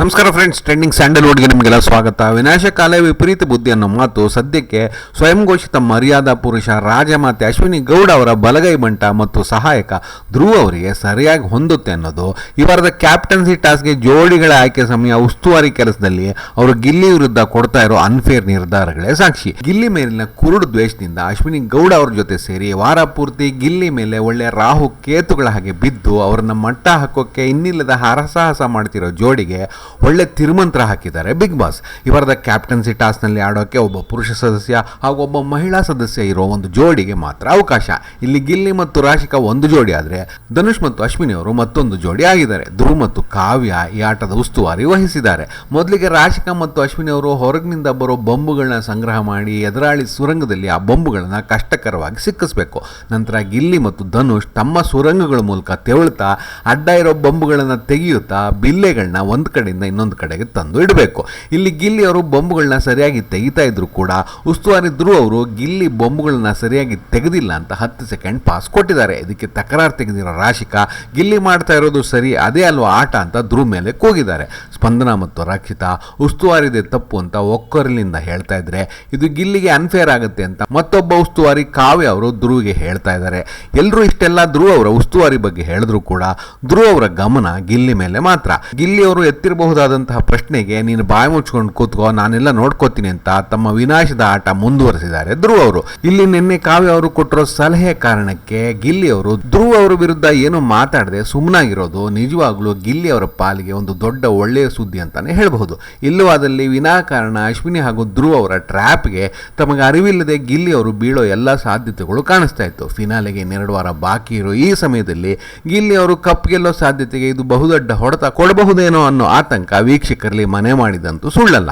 ನಮಸ್ಕಾರ friends trending ಸ್ಯಾಂಡಲ್ವುಡ್ಗೆ ನಿಮಗೆಲ್ಲ ಸ್ವಾಗತ. ವಿನಾಶಕಾಲ ವಿಪರೀತ ಬುದ್ಧಿ ಅನ್ನೋ ಮಾತು ಸದ್ಯಕ್ಕೆ ಸ್ವಯಂ ಘೋಷಿತ ಮರ್ಯಾದಾ ಪುರುಷ ರಾಜಮಾತೆ ಅಶ್ವಿನಿ ಗೌಡ ಅವರ ಬಲಗೈ ಬಂಟ ಮತ್ತು ಸಹಾಯಕ ಧ್ರುವ ಅವರಿಗೆ ಸರಿಯಾಗಿ ಹೊಂದುತ್ತೆ ಅನ್ನೋದು. ಈ ವಾರದ ಕ್ಯಾಪ್ಟನ್ಸಿ ಟಾಸ್ಕ್ಗೆ ಜೋಡಿಗಳ ಆಯ್ಕೆ ಸಮಯ ಉಸ್ತುವಾರಿ ಕೆಲಸದಲ್ಲಿ ಅವರು ಗಿಲ್ಲಿ ವಿರುದ್ಧ ಕೊಡ್ತಾ ಇರೋ ಅನ್ಫೇರ್ ನಿರ್ಧಾರಗಳೇ ಸಾಕ್ಷಿ. ಗಿಲ್ಲಿ ಮೇಲಿನ ಕುರುಡು ದ್ವೇಷದಿಂದ ಅಶ್ವಿನಿ ಗೌಡ ಅವರ ಜೊತೆ ಸೇರಿ ವಾರ ಪೂರ್ತಿ ಗಿಲ್ಲಿ ಮೇಲೆ ಒಳ್ಳೆ ರಾಹು ಕೇತುಗಳ ಹಾಗೆ ಬಿದ್ದು ಅವರನ್ನ ಮಟ್ಟ ಹಾಕೋಕೆ ಇನ್ನಿಲ್ಲದ ಹರಸಾಹಸ ಮಾಡ್ತಿರೋ ಜೋಡಿಗೆ ಒಳ್ಳೆ ತಿರುಮಂತ್ರ ಹಾಕಿದ್ದಾರೆ ಬಿಗ್ ಬಾಸ್. ಇವರದ ವಾರದ ಕ್ಯಾಪ್ಟನ್ಸಿ ಟಾಸ್ನಲ್ಲಿ ಆಡೋಕೆ ಒಬ್ಬ ಪುರುಷ ಸದಸ್ಯ ಹಾಗೂ ಒಬ್ಬ ಮಹಿಳಾ ಸದಸ್ಯ ಇರೋ ಒಂದು ಜೋಡಿಗೆ ಮಾತ್ರ ಅವಕಾಶ. ಇಲ್ಲಿ ಗಿಲ್ಲಿ ಮತ್ತು ರಾಶಿಕಾ ಒಂದು ಜೋಡಿ ಆದರೆ ಧನುಷ್ ಮತ್ತು ಅಶ್ವಿನಿ ಅವರು ಮತ್ತೊಂದು ಜೋಡಿ ಆಗಿದ್ದಾರೆ. ಧ್ರುವ ಮತ್ತು ಕಾವ್ಯ ಈ ಆಟದ ಉಸ್ತುವಾರಿ ವಹಿಸಿದ್ದಾರೆ. ಮೊದಲಿಗೆ ರಾಶಿಕಾ ಮತ್ತು ಅಶ್ವಿನಿ ಅವರು ಹೊರಗಿನಿಂದ ಬರೋ ಬೊಂಬುಗಳನ್ನ ಸಂಗ್ರಹ ಮಾಡಿ ಎದುರಾಳಿ ಸುರಂಗದಲ್ಲಿ ಆ ಬೊಂಬುಗಳನ್ನ ಕಷ್ಟಕರವಾಗಿ ಸಿಕ್ಕಿಸ್ಬೇಕು. ನಂತರ ಗಿಲ್ಲಿ ಮತ್ತು ಧನುಷ್ ತಮ್ಮ ಸುರಂಗಗಳ ಮೂಲಕ ತೆವಳುತ್ತಾ ಅಡ್ಡ ಇರೋ ಬೊಂಬುಗಳನ್ನು ತೆಗೆಯುತ್ತಾ ಬಿಲ್ಲೆಗಳನ್ನ ಒಂದು ಕಡೆಯಿಂದ ಇನ್ನೊಂದು ಕಡೆಗೆ ತಂದು ಇಡಬೇಕು. ಇಲ್ಲಿ ಗಿಲ್ಲಿ ಅವರು ಬೊಂಬುಗಳನ್ನ ಸರಿಯಾಗಿ ತೆಗಿತಾ ಇದ್ರು ಕೂಡ ಉಸ್ತುವಾರಿ ಧ್ರುವ ಅವರು ಗಿಲ್ಲಿ ಬೊಂಬುಗಳನ್ನ ಸರಿಯಾಗಿ ತೆಗೆದಿಲ್ಲ ಅಂತ ಹತ್ತು ಸೆಕೆಂಡ್ ಪಾಸ್ ಕೊಟ್ಟಿದ್ದಾರೆ. ಇದಕ್ಕೆ ತಕರಾರು ತೆಗೆದಿರೋ ರಾಶಿಕಾ ಗಿಲ್ಲಿ ಮಾಡ್ತಾ ಇರೋದು ಸರಿ, ಅದೇ ಅಲ್ವಾ ಆಟ ಅಂತ ಧ್ರುವ ಮೇಲೆ ಕೂಗಿದ್ದಾರೆ. ಸ್ಪಂದನ ಮತ್ತು ರಕ್ಷಿತಾ ಉಸ್ತುವಾರಿದೆ ತಪ್ಪು ಅಂತ ಒಕ್ಕೊರಲಿಂದ ಹೇಳ್ತಾ ಇದ್ರೆ ಇದು ಗಿಲ್ಲಿಗೆ ಅನ್ಫೇರ್ ಆಗುತ್ತೆ ಅಂತ ಮತ್ತೊಬ್ಬ ಉಸ್ತುವಾರಿ ಕಾವ್ಯ ಅವರು ಧ್ರುವಿಗೆ ಹೇಳ್ತಾ ಇದ್ದಾರೆ. ಎಲ್ಲರೂ ಇಷ್ಟೆಲ್ಲ ಧ್ರುವ ಅವರ ಉಸ್ತುವಾರಿ ಬಗ್ಗೆ ಹೇಳಿದ್ರು ಕೂಡ ಧ್ರುವ ಅವರ ಗಮನ ಗಿಲ್ಲಿ ಮೇಲೆ ಮಾತ್ರ. ಗಿಲ್ಲಿ ಅವರು ಎತ್ತಿರಬಹುದಾದಂತಹ ಪ್ರಶ್ನೆಗೆ ನೀನು ಬಾಯಿ ಮುಚ್ಕೊಂಡು ಕೂತ್ಕೋ, ನಾನೆಲ್ಲ ನೋಡ್ಕೋತೀನಿ ಅಂತ ತಮ್ಮ ವಿನಾಶದ ಆಟ ಮುಂದುವರೆಸಿದ್ದಾರೆ ಧ್ರುವ ಅವರು. ಇಲ್ಲಿ ನಿನ್ನೆ ಕಾವ್ಯ ಅವರು ಕೊಟ್ಟಿರೋ ಸಲಹೆ ಕಾರಣಕ್ಕೆ ಗಿಲ್ಲಿ ಅವರು, ಧ್ರುವ ಅವರ ವಿರುದ್ಧ ಏನು ಮಾತಾಡದೆ ಸುಮ್ಮನಾಗಿರೋದು ನಿಜವಾಗ್ಲೂ ಗಿಲ್ಲಿ ಅವರ ಪಾಲಿಗೆ ಒಂದು ದೊಡ್ಡ ಒಳ್ಳೆಯ ಸುದ್ದಿ ಅಂತಾನೆ ಹೇಳಬಹುದು. ಇಲ್ಲವಾದಲ್ಲಿ ವಿನಾಕಾರಣ, ಅಶ್ವಿನಿ ಹಾಗೂ ಧ್ರುವ ಅವರ ಟ್ರ್ಯಾಪ್ಗೆ ತಮಗೆ ಅರಿವಿಲ್ಲದೆ ಗಿಲ್ಲಿ ಅವರು ಬೀಳೋ ಎಲ್ಲ ಸಾಧ್ಯತೆಗಳು ಕಾಣಿಸ್ತಾ ಇತ್ತು. ಫಿನಾಲೆಗೆ ಇನ್ನೆರಡು ವಾರ ಬಾಕಿ ಇರೋ ಈ ಸಮಯದಲ್ಲಿ ಗಿಲ್ಲಿ ಅವರು ಕಪ್ ಗೆಲ್ಲೋ ಸಾಧ್ಯತೆಗೆ ಇದು ಬಹುದೊಡ್ಡ ಹೊಡೆತ ಕೊಡಬಹುದೇನೋ ಅನ್ನೋ ಆತಂಕ ವೀಕ್ಷಕರಲ್ಲಿ ಮನೆ ಮಾಡಿದಂತೂ ಸುಳ್ಳಲ್ಲ.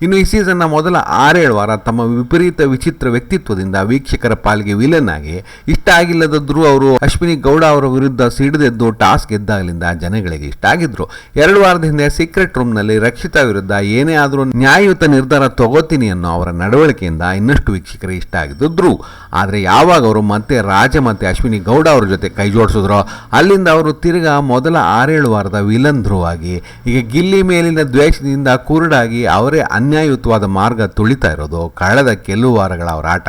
ಇನ್ನು ಈ ಸೀಸನ್ನ ಮೊದಲ ಆರೇಳು ವಾರ ತಮ್ಮ ವಿಪರೀತ ವಿಚಿತ್ರ ವ್ಯಕ್ತಿತ್ವದಿಂದ ವೀಕ್ಷಕರ ಪಾಲಿಗೆ ವಿಲನ್ ಆಗಿ ಇಷ್ಟ ಆಗಿಲ್ಲದಿದ್ದರೂ ಅವರು ಅಶ್ವಿನಿ ಗೌಡ ಅವರ ವಿರುದ್ಧ ಸಿಡಿದೆದ್ದು ಟಾಸ್ ಗೆದ್ದಾಗಲಿಂದ ಜನಗಳಿಗೆ ಇಷ್ಟ ಆಗಿದ್ರು. ಎರಡು ವಾರದ ಹಿಂದೆ ಸೀಕ್ರೆಟ್ ರೂಮ್ನಲ್ಲಿ ರಕ್ಷಿತಾ ವಿರುದ್ಧ ಏನೇ ಆದರೂ ನ್ಯಾಯಯುತ ನಿರ್ಧಾರ ತಗೋತೀನಿ ಅನ್ನೋ ಅವರ ನಡವಳಿಕೆಯಿಂದ ಇನ್ನಷ್ಟು ವೀಕ್ಷಕರು ಇಷ್ಟ ಆಗಿದ್ದರು ಆದರೆ ಯಾವಾಗ ಅವರು ಮತ್ತೆ ರಾಜ ಮತ್ತೆ ಅಶ್ವಿನಿ ಗೌಡ ಅವರ ಜೊತೆ ಕೈ ಜೋಡಿಸಿದ್ರೋ ಅಲ್ಲಿಂದ ಅವರು ತಿರ್ಗಾ ಮೊದಲ ಆರೇಳು ವಾರದ ವಿಲನ್ ಧ್ರುವಾಗಿ ಈಗ ಗಿಲ್ಲಿ ಮೇಲಿನ ದ್ವೇಷದಿಂದ ಕುರುಡಾಗಿ ಅವರೇ ಅನ್ಯಾಯಯುತವಾದ ಮಾರ್ಗ ತುಳಿತಾ ಇರೋದು, ಕಳೆದ ಕೆಲವು ವಾರಗಳ ಅವರ ಆಟ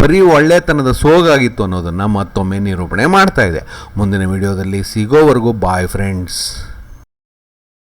ಬರೀ ಒಳ್ಳೆತನದ ಸೋಗಾಗಿತ್ತು ಅನ್ನೋದನ್ನು ಮತ್ತೊಮ್ಮೆ ನಿರೂಪಣೆ ಮಾಡ್ತಾ ಇದೆ. ಮುಂದಿನ ವಿಡಿಯೋದಲ್ಲಿ ಸಿಗೋವರೆಗೂ ಬಾಯ್ ಫ್ರೆಂಡ್ಸ್